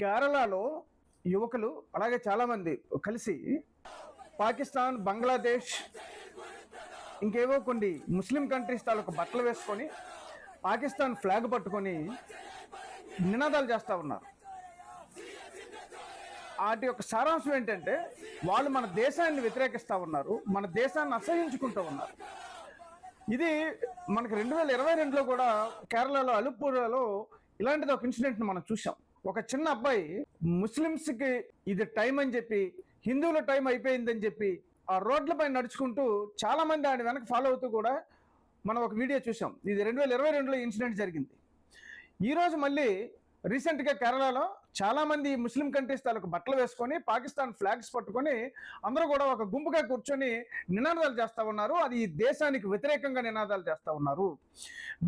కేరళలో యువకులు అలాగే చాలామంది కలిసి పాకిస్తాన్ బంగ్లాదేశ్ ఇంకేవో కొన్ని ముస్లిం కంట్రీస్ తాలూకు బట్టలు వేసుకొని పాకిస్తాన్ ఫ్లాగ్ పట్టుకొని నినాదాలు చేస్తూ ఉన్నారు. వాటి యొక్క సారాంశం ఏంటంటే వాళ్ళు మన దేశాన్ని వ్యతిరేకిస్తూ ఉన్నారు మన దేశాన్ని అసహించుకుంటూ ఉన్నారు. ఇది మనకి రెండు వేల ఇరవై రెండులో కూడా కేరళలో అలుపూర్లో ఇలాంటిది ఒక ఇన్సిడెంట్ని మనం చూసాం ఒక చిన్న అబ్బాయి ముస్లిమ్స్కి ఇది టైం అని చెప్పి హిందువుల టైం అయిపోయిందని చెప్పి ఆ రోడ్లపై నడుచుకుంటూ చాలా మంది ఆయన వెనక ఫాలో అవుతూ కూడా మనం ఒక వీడియో చూసాం ఇది రెండు వేల ఇరవై రెండులో ఇన్సిడెంట్ జరిగింది. ఈరోజు మళ్ళీ రీసెంట్గా కేరళలో చాలామంది ముస్లిం కంట్రీస్ తాలూకు బట్టలు వేసుకొని పాకిస్తాన్ ఫ్లాగ్స్ పట్టుకొని అందరూ కూడా ఒక గుంపుగా కూర్చొని నినాదాలు చేస్తూ ఉన్నారు. అది ఈ దేశానికి వ్యతిరేకంగా నినాదాలు చేస్తూ ఉన్నారు.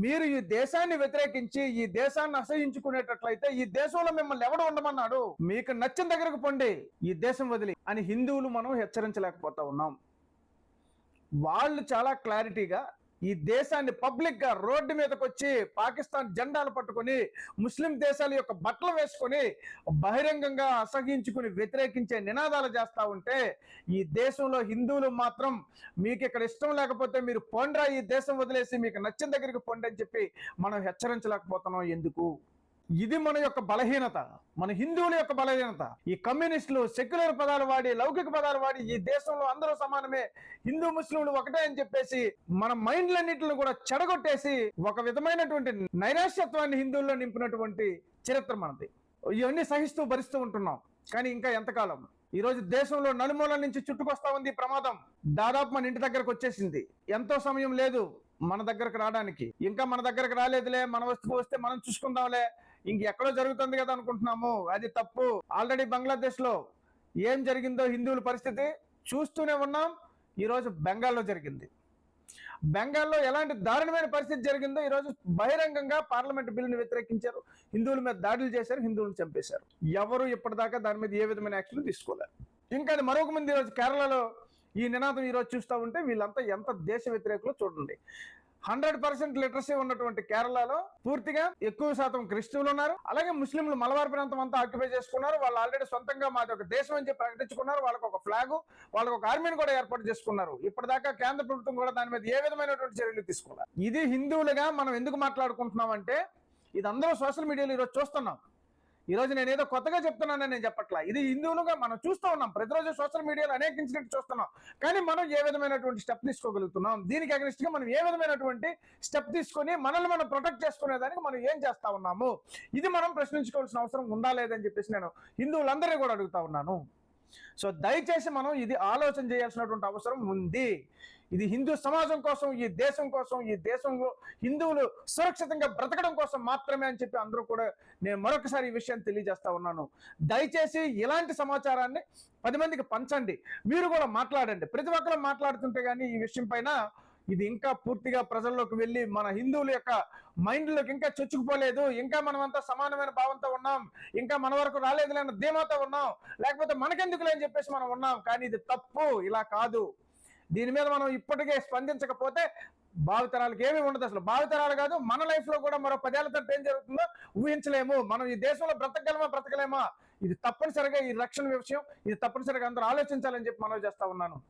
మీరు ఈ దేశాన్ని వ్యతిరేకించి ఈ దేశాన్ని అసహించుకునేటట్లయితే ఈ దేశంలో మిమ్మల్ని ఎవడు ఉండమన్నాడు? మీకు నచ్చిన దగ్గరకు పొండి ఈ దేశం వదిలి అని హిందువులు మనం హెచ్చరించలేకపోతా ఉన్నాం. వాళ్ళు చాలా క్లారిటీగా ఈ దేశాన్ని పబ్లిక్గా రోడ్డు మీదకి వచ్చి పాకిస్తాన్ జెండాలు పట్టుకొని ముస్లిం దేశాల యొక్క బట్టలు వేసుకొని బహిరంగంగా అసహించుకుని వ్యతిరేకించే నినాదాలు చేస్తా ఉంటే ఈ దేశంలో హిందువులు మాత్రం మీకు ఇక్కడ ఇష్టం లేకపోతే మీరు పొండ్రా ఈ దేశం వదిలేసి మీకు నచ్చిన దగ్గరికి పొండి అని చెప్పి మనం హెచ్చరించలేకపోతున్నాం. ఎందుకు? ఇది మన యొక్క బలహీనత మన హిందువుల యొక్క బలహీనత. ఈ కమ్యూనిస్టులు సెక్యులర్ పదాలు వాడి లౌకిక పదాలు వాడి ఈ దేశంలో అందరూ సమానమే హిందూ ముస్లింలు ఒకటే అని చెప్పేసి మన మైండ్లన్నింటిని కూడా చెడగొట్టేసి ఒక విధమైనటువంటి నైరాశ్యత్వాన్ని హిందువుల్లో నింపినటువంటి చరిత్ర మనది. ఇవన్నీ సహిస్తూ భరిస్తూ ఉంటున్నాం. కానీ ఇంకా ఎంతకాలం? ఈ రోజు దేశంలో నలుమూల నుంచి చుట్టుకొస్తా ఉంది ఈ ప్రమాదం. దాదాపు మన ఇంటి దగ్గరకు వచ్చేసింది. ఎంతో సమయం లేదు మన దగ్గరకు రావడానికి. ఇంకా మన దగ్గరకు రాలేదులే మన వస్తువు వస్తే మనం చూసుకుందాంలే ఇంకెక్కడో జరుగుతుంది కదా అనుకుంటున్నాము. అది తప్పు. ఆల్రెడీ బంగ్లాదేశ్లో ఏం జరిగిందో హిందువుల పరిస్థితి చూస్తూనే ఉన్నాం. ఈరోజు బెంగాల్లో జరిగింది. బెంగాల్లో ఎలాంటి దారుణమైన పరిస్థితి జరిగిందో ఈరోజు బహిరంగంగా పార్లమెంట్ బిల్లును వ్యతిరేకించారు. హిందువుల మీద దాడులు చేశారు హిందువులను చంపేశారు. ఎవరు ఇప్పటిదాకా దాని మీద ఏ విధమైన యాక్షన్ తీసుకోలేరు ఇంకా అది మరొక మంది ఈరోజు కేరళలో ఈ నినాదం ఈరోజు చూస్తూ ఉంటే వీళ్ళంతా ఎంత దేశ వ్యతిరేకులు చూడండి. హండ్రెడ్ పర్సెంట్ లిటరసీ ఉన్నటువంటి కేరళలో పూర్తిగా ఎక్కువ శాతం క్రిస్టియన్లు ఉన్నారు. అలాగే ముస్లింలు మలబార్ ప్రాంతం అంతా ఆక్యుపై చేసుకున్నారు. వాళ్ళు ఆల్రెడీ సొంతంగా మాది ఒక దేశం అని చెప్పి ప్రకటించుకున్నారు. వాళ్ళకు ఒక ఫ్లాగ్ వాళ్ళకు ఒక ఆర్మీని కూడా ఏర్పాటు చేసుకున్నారు. ఇప్పటిదాకా కేంద్ర ప్రభుత్వం కూడా దాని మీద ఏ విధమైనటువంటి చర్యలు తీసుకున్నారు? ఇది హిందువులుగా మనం ఎందుకు మాట్లాడుకుంటున్నాం అంటే ఇది అందరూ సోషల్ మీడియాలో ఈరోజు చూస్తున్నాం. ఈ రోజు నేను ఏదో కొత్తగా చెప్తున్నానని నేను చెప్పట్లా. ఇది హిందువులుగా మనం చూస్తూ ఉన్నాం. ప్రతిరోజు సోషల్ మీడియాలో అనేక ఇన్సిడెంట్ చూస్తున్నాం. కానీ మనం ఏ విధమైనటువంటి స్టెప్ తీసుకోగలుగుతున్నాం? దీనికి అగ్నిస్ట్గా మనం ఏ విధమైనటువంటి స్టెప్ తీసుకొని మనల్ని మనం ప్రొటెక్ట్ చేసుకునేదానికి మనం ఏం చేస్తా ఉన్నాము? ఇది మనం ప్రశ్నించుకోవాల్సిన అవసరం ఉందా లేదని చెప్పేసి నేను హిందువులందరినీ కూడా అడుగుతా ఉన్నాను. సో దయచేసి మనం ఇది ఆలోచన చేయాల్సినటువంటి అవసరం ఉంది. ఇది హిందూ సమాజం కోసం ఈ దేశం కోసం ఈ దేశంలో హిందువులు సురక్షితంగా బ్రతకడం కోసం మాత్రమే అని చెప్పి అందరూ కూడా నేను మరొకసారి ఈ విషయాన్ని తెలియజేస్తా ఉన్నాను. దయచేసి ఇలాంటి సమాచారాన్ని పది మందికి పంచండి. మీరు కూడా మాట్లాడండి. ప్రతి ఒక్కరు మాట్లాడుతుంటే కానీ ఈ విషయం పైన ఇది ఇంకా పూర్తిగా ప్రజల్లోకి వెళ్ళి మన హిందువుల యొక్క మైండ్లోకి ఇంకా చొచ్చుకుపోలేదు. ఇంకా మనమంతా సమానమైన భావంతో ఉన్నాం. ఇంకా మన వరకు రాలేదు అన్న ధీమాతో ఉన్నాం. లేకపోతే మనకెందుకులే అని చెప్పేసి మనం ఉన్నాం. కానీ ఇది తప్పు. ఇలా కాదు. దీని మీద మనం ఇప్పటికే స్పందించకపోతే భావితరాలకు ఏమీ ఉండదు అసలు. భావితరాలు కాదు మన లైఫ్లో కూడా మరో పదేళ్ళ తర్వాత ఏం జరుగుతుందో ఊహించలేము. మనం ఈ దేశంలో బ్రతకగలమా బ్రతకలేమా? ఇది తప్పనిసరిగా ఈ రక్షణ విషయం. ఇది తప్పనిసరిగా అందరూ ఆలోచించాలని చెప్పి మనం చేస్తా ఉన్నాను.